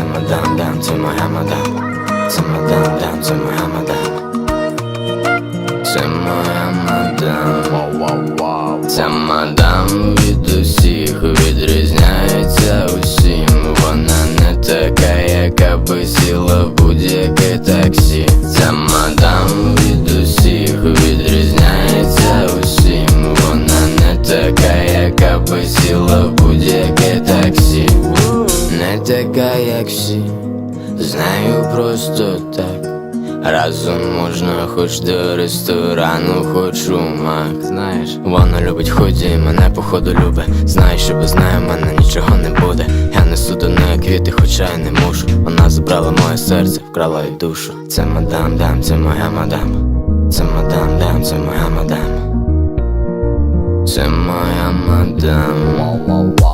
мадам, дам, це моя мадам. Це мадам, дам, це моя мадам. Це моя мадам. Ця мадам від усіх відрізняється усім. Вона не така, яка би сіла в будь-яке таксі. Ця мадам від усіх відрізняється усім. Вона не така, яка би сіла в будь-яке таксі. Така, як всі, знаю просто так. Разом можна хоч до ресторану, хоч у мак Знаєш, вона любить ході, мене походу любить Знає, що без неї мене нічого не буде. Я несу до неї квіти, хоча й не мушу. Вона забрала моє серце, вкрала й душу. Це мадам, дам, це моя мадам. Це мадам, дам, це моя мадам. Це моя мадам